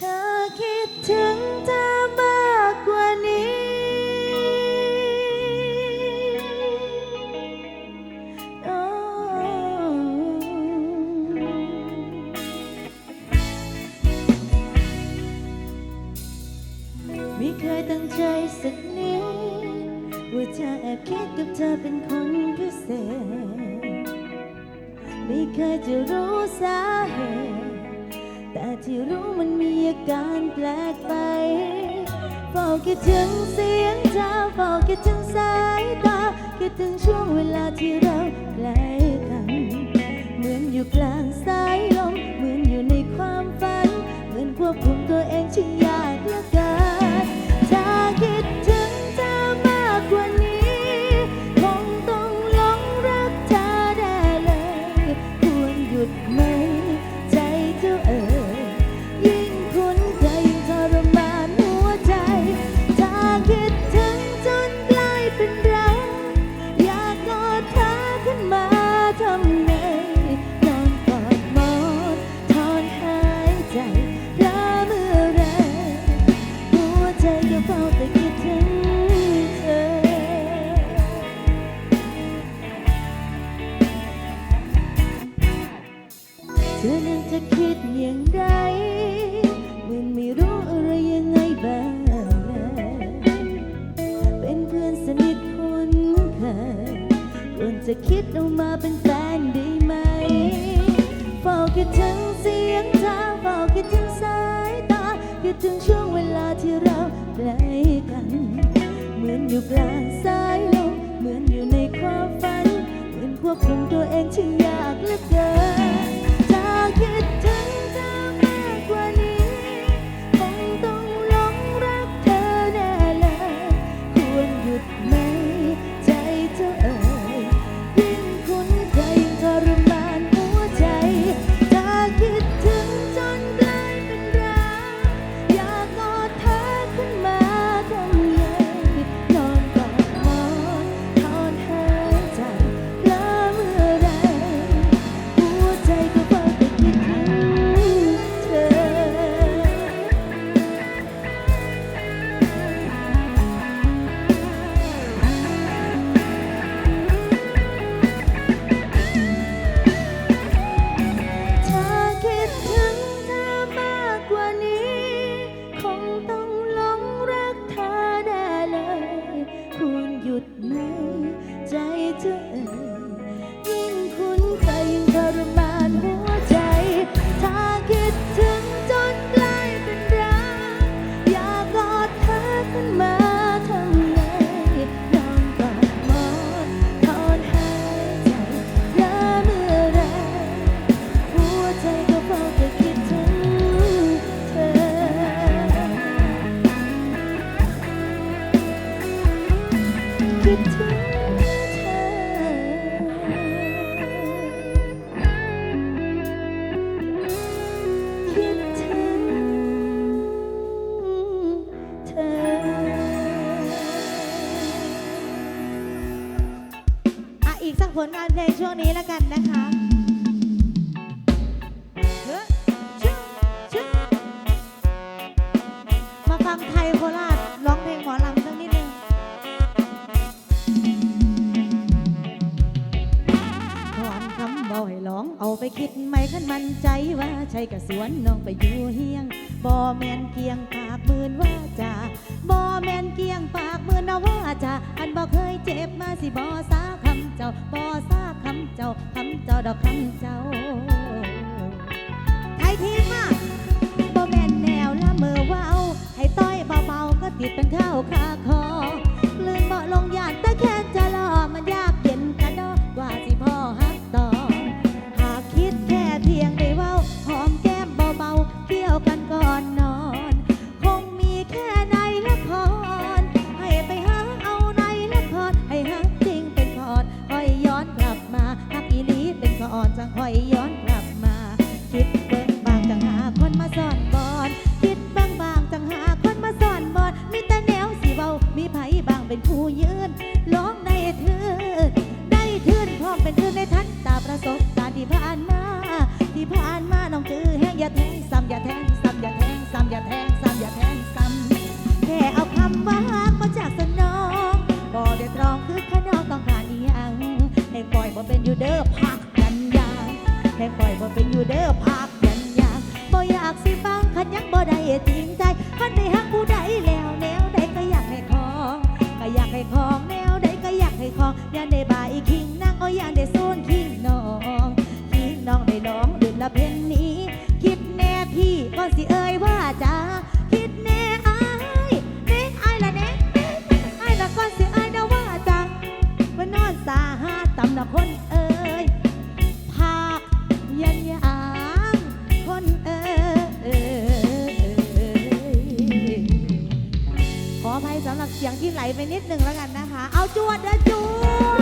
เกลางสายลมเหมือนอยู่ในความฝัน เหมือนควบคุมตัวเองช่างยากเหลือเกิน ธอนั้นจะคิดอย่างไรเหมือนไม่รู้อะไรยังไงบ้างเลยเป็นเพื่อนสนิทคนเคยควรจะคิดเอามาเป็นแฟนได้ไหมเฝ้าคิดถึงเสียงเธอเฝ้าคิดถึงสายตาคิดถึงช่วงเวลาที่เราใกล้กัน เหมือนอยู่กลางสายลมเหมือนอยู่ในความฝัน เหมือนควบคุมตัวเองช่ยากเหลือเกิน ถ้า กสักผลงานเพลงช่วงนี้แล้วกันนะคะมาฟังไทยโคราชร้องเพลงหมอลำสักนิดนึงถอนคำบ่อยร้องเอาไปคิดไม่ขันมันใจว่าใช่กระสวนน้องไปอยู่เฮียงบ่แมนเกียงปากมื่นว่าจาบ่แมนเกียงปากมื่นเอาว่าจาอันบ่เคยเจ็บมาสิบ่สาคำเจ้าบ่สาคำเจ้าคำเจ้าดอกคำเจ้าไทยทีมาบ่แม่นแนวละเมอว้าให้ต้อยเบาๆก็ติดเป็นเท้าคาคอลื่นเบาลงยานตะ เป็นอยู่เด้อพักกันยาแค่คอยบ่เป็นอยู่เด้อพักกันยาบ่อยากสิฟังคันยังบ่ได้จริงใจคันได้ฮักผู้ใดแล้วแนวใดก็อยากให้ของก็อยากให้ของแนวใดก็อยากให้ของยันได้บ่ายคิงนั่งก็อยากได้โซนคิงน้องคิงน้องได้น้องดื่มละเพ็ญับเสียงที่ไหลไปนิดหนึ่งแล้วกันนะคะ เอาจวดเด้อจวด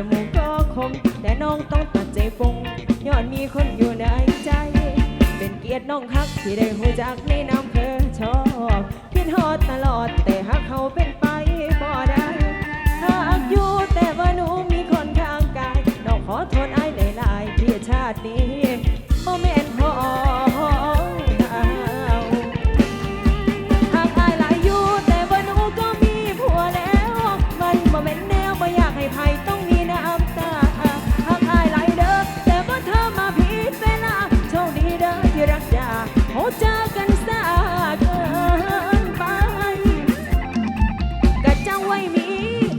จมูกก็คม แต่น้องต้องตัดใจฟงย้อนมีคนอยู่ในใจ เป็นเกียรติน้องฮักที่ได้หูจักในน้ำเพอชอบคิดฮอดตลอดแต่ฮักเขาเป็นไปบ่ได้ฮักอยู่แต่ว่าหนูมีคนข้างกายน้องขอโทษไอ้หลายๆที่ชาตินี้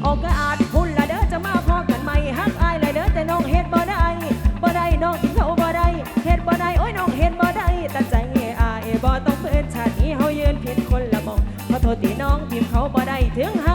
อกก็อาจพุ่นละเด้อจะมาพอกันไหมฮักอายละเด้อแต่น้องเฮ็ดบ่ได้บ่ได้น้องกินเขาบ่ได้เฮ็ดบ่ได้โอ้ยน้องเฮ็ดบ่ได้แต่ใจเอาอบ่ต้องเพื่อนชาตินี้เฮายืนผิดคนละมองขอโทษที่น้องพิมเขาบ่ได้ถึงห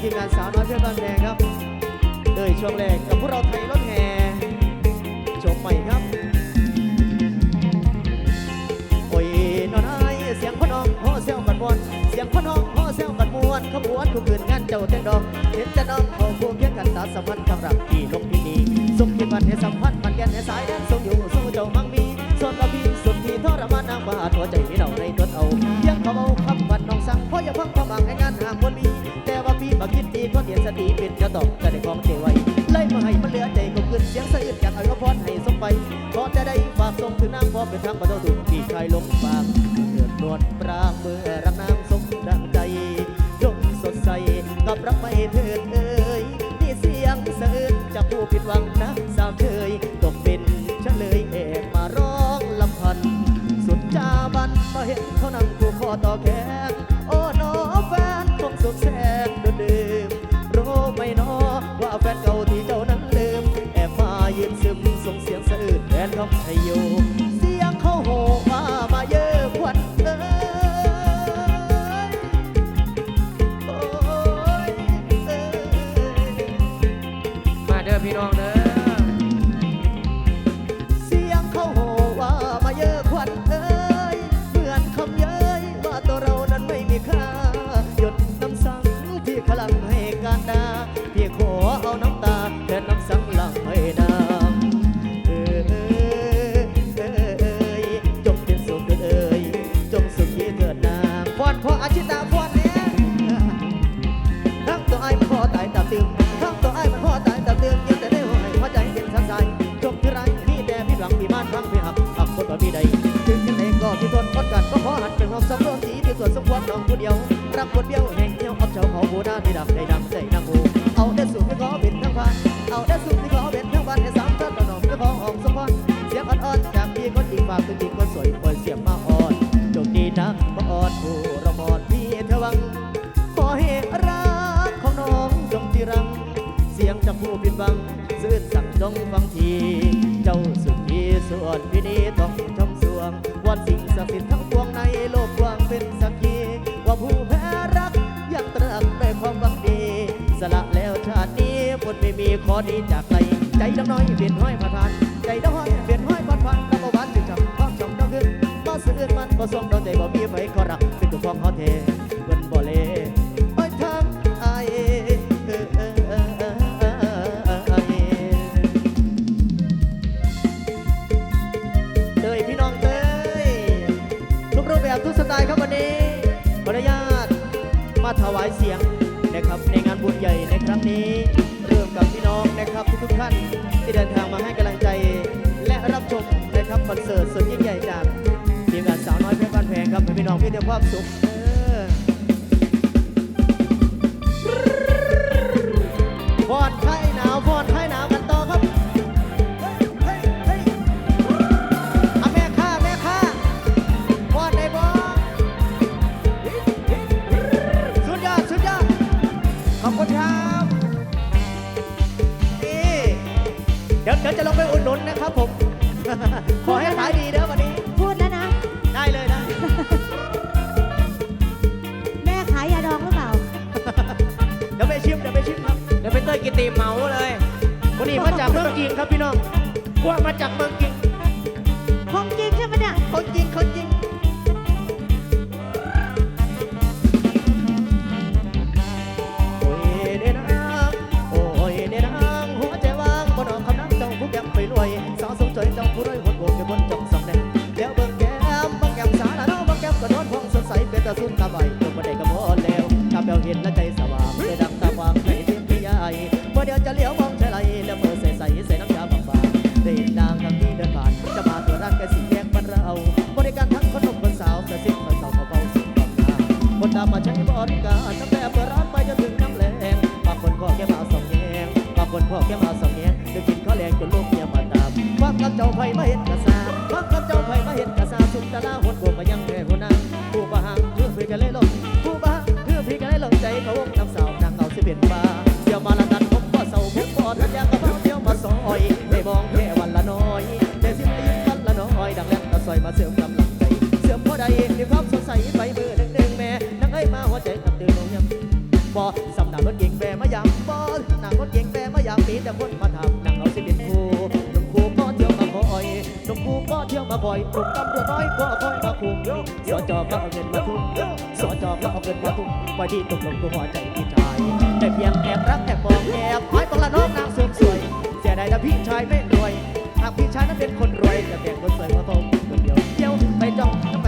ทีมงานสาวน้อย ผิดหวังนะสาวเคยตกเป็นเฉลยเอกมาร้องลำพัน สุดจาบันมาเห็นเขานั่งคู่คอต่อแขน ถึงยังไงก็ที่ทนอดกันก็ขอหัดเป็นหอมสำรองสีที่ส่วนสมควรน้องผู้เดียว รักคนเดียวแห่งเดียวเอาเจ้าเขาบูนาที่ดังในดังใจนางหูเอาได้สูงที่ขอเป็นทั้งพันเอาได้สูงที่ขอเป็นทั้งพันให้สามท่านต่อน้องที่ขอหอมสมพรเสียงอ่อนๆจากพี่คนจริงฝากตัวจริงคนสวยปล่อยเสียงมาอ่อนจงดีนักมาอ่อนผู้ระมอดพี่เธอวังขอให้รักของน้องจงที่รัง เสียงจากผู้ผิดหวังซื่นสั่งจงฟังที เจ้าสุดที่ส่วนพินีต้อง งวอนสิ่งศักดิ์สิทธิ์ทั้งปวงในโลกกว้างเป็นสักขีว่าผู้แพ้รักยังตรักด้วยความหวังดี สละแล้วชาตินี้บนไม่มีขอดีจากใครใจดำน้อยเปลี่ยนห้อยประทาน ใจดำน้อยเปลี่ยนห้อยพันพันแล้วก็หวานจึงจำท้องจำต้องขึ้นมาสื่อมันบ่ทรงดอกใจบ่มีไฟขอรักเป็นตัวของเขาเทเพิ่นบ่เล นี้ขออนุญาตมาถวายเสียงนะครับในงานบุญใหญ่ในครั้งนี้เริ่มกับพี่น้องนะครับทุกๆท่านที่เดินทางมาให้กำลังใจ และรับชมนะครับคอนเสิร์ตสุดยิ่งใหญ่จากทีมงานสาวน้อยเพชรบ้านแพงครับพี่น้องพี่เดียวความสุขเออฟอนไทยหนาวฟอนไท ยวไปเต้ยกินตีมเมาเลยวันนี้มาจากเมืองจีนครับพี่น้องกว่ามาจากเมืองจีนของจริงใช่ไหมเนี่ยคนจริงคนจริงโอ้ยเด้นางโอ้ยเด้นางหัวใจว่างบ่นอกคำนั้นเจ้าผู้แก้มไปรวยสาวสมใจเจ้าผู้รวยหดโบกอยู่บนจองสำแดงแล้วเบิ่งแก้มบางแก้มสาละน้องบางแก้มก็นอนห้องสดใสเป็นตาสุนตาใบเบิ่งบ่ได้ก็พอแล้วถ้าแปลเห็นและใจสว่างใจ บ่เลี้ยวมองใช่ไรแล้วมือใส่ใส่ใส่น้ำยาบางๆได้เห็นนางทางที่เดินผ่านจะมาตัวร้านแกสีแยกบ้านเรา บริการทั้งคนหนุ่มคนสาวกระซิบคอยเศร้าเบาๆสิ่งบางนาคนตามมาใช้บริการตั้งแต่เปิดร้านไปจนถึงน้ำแรงบางคนขอแค่มาสองแยงบางคนขอแค่มาสองแยงเดี๋ยวกินข้าวแรงจนลูกเมียมาตามฟังกับเจ้าไผ่มาเห็นกระซาฟังกับเจ้าไผ่มาเห็นกระซาสุดตะลาหดบวมมายังแม่หัวหน้าผู้บาหังเพื่อพี่กันเลยลงผู้บาหังเพื่อพี่กันเลยลงใจเขาวงน้ำสาวนางเอาสิเป็นบา อนอยากกระเป๋าเที่ยวมาซอยไม่มองแค่วันละน้อยแต่สิ้นตีนวันละน้อย ดังแรงกระซอยมาเสริมกำลังใจ เสริมพอใดในความสดใสไปมือหนึ่งหนึ่งแม่นังไอ้มาหัวใจกับตื่นลงยังบอสำนักรถเก่งแม่มายามบอสนักรถเก่งแม่มายามปีแต่คนมา คอยกลุ่มตัวน้อยก็คอยมาคุมสอจอก็เอาเงินมาทุ่มสอจอก็เอาเงินมาทุ่มปล่อยที่ตกลตัวหัวใจพี่ชายแต่เพียงแอบรักแต่มองแอบหายตอนละน้องนางสวยสวยเสียดายนะพี่ชายไม่รวยหากพี่ชายนั้นเป็นคนรวยจะแบ่งคนสวยมาโตคนเดียวเดียวไปจ้อง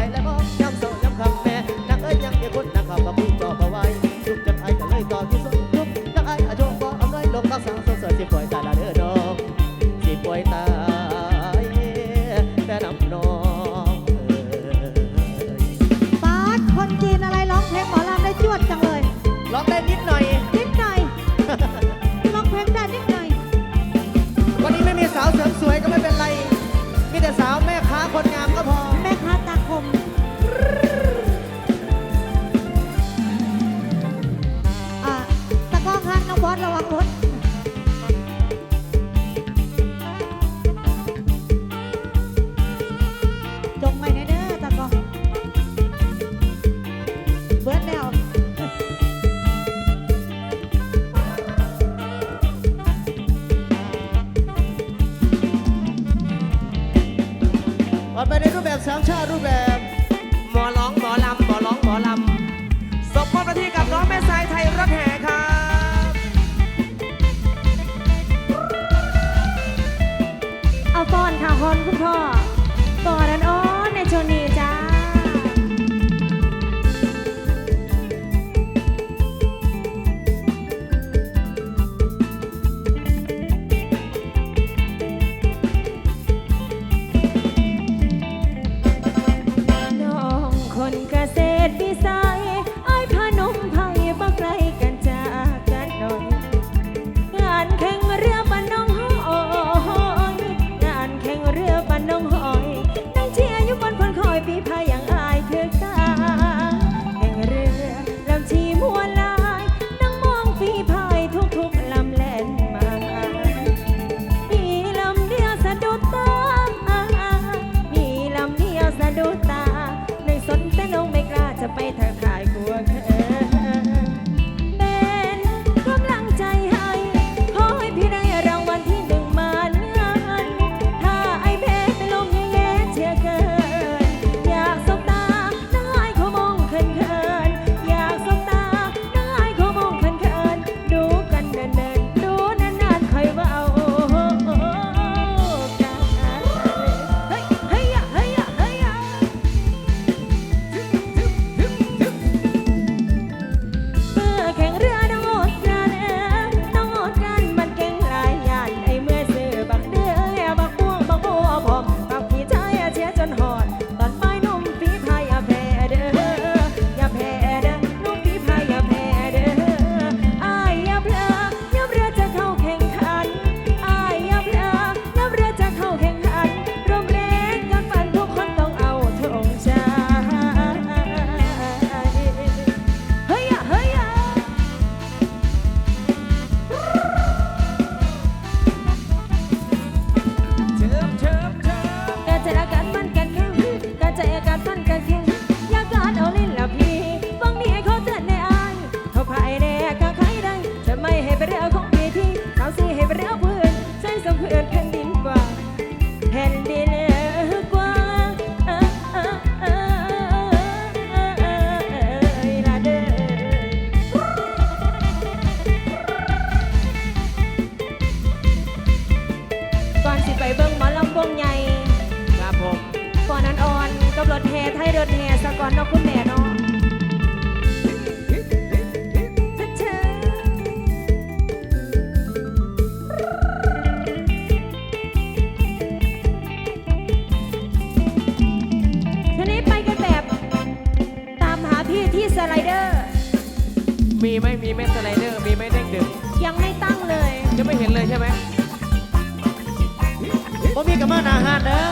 มาหนาหานเด้อ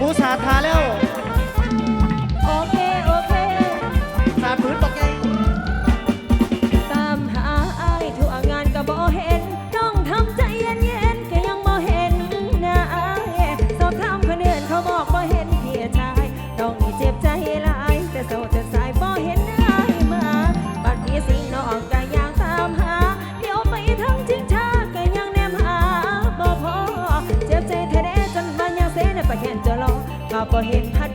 บูสาทาแล้ว บ่เห็นพัด